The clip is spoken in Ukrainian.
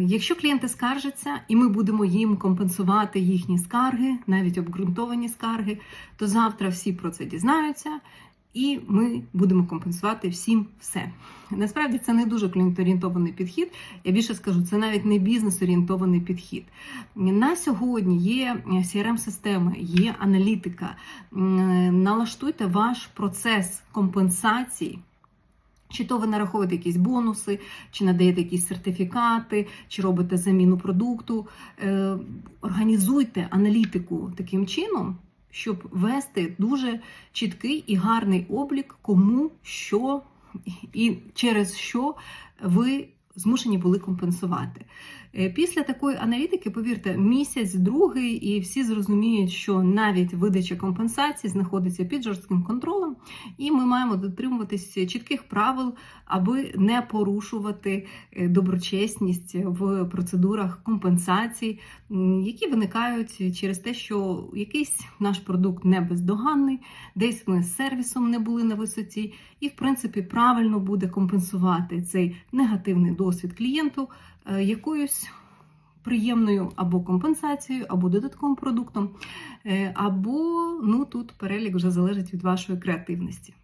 Якщо клієнти скаржаться, і ми будемо їм компенсувати їхні скарги, навіть обґрунтовані скарги, то завтра всі про це дізнаються. І ми будемо компенсувати всім все. Насправді це не дуже клієнтоорієнтований підхід. Я більше скажу, це навіть не бізнес-орієнтований підхід. На сьогодні є CRM-системи, є аналітика. Налаштуйте ваш процес компенсації. Чи то ви нараховуєте якісь бонуси, чи надаєте якісь сертифікати, чи робите заміну продукту. Е, Організуйте аналітику таким чином, щоб вести дуже чіткий і гарний облік, кому що і через що ви змушені були компенсувати. Е, Після такої аналітики, повірте, місяць, другий, і всі зрозуміють, що навіть видача компенсації знаходиться під жорстким контролем, і ми маємо дотримуватись чітких правил, аби не порушувати е, доброчесність в процедурах компенсацій, які виникають через те, що якийсь наш продукт не бездоганний, десь ми з сервісом не були на висоті, і, в принципі, правильно буде компенсувати цей негативний досвід клієнту е, якоюсь приємною або компенсацією, або додатковим продуктом, е, або ну тут перелік вже залежить від вашої креативності.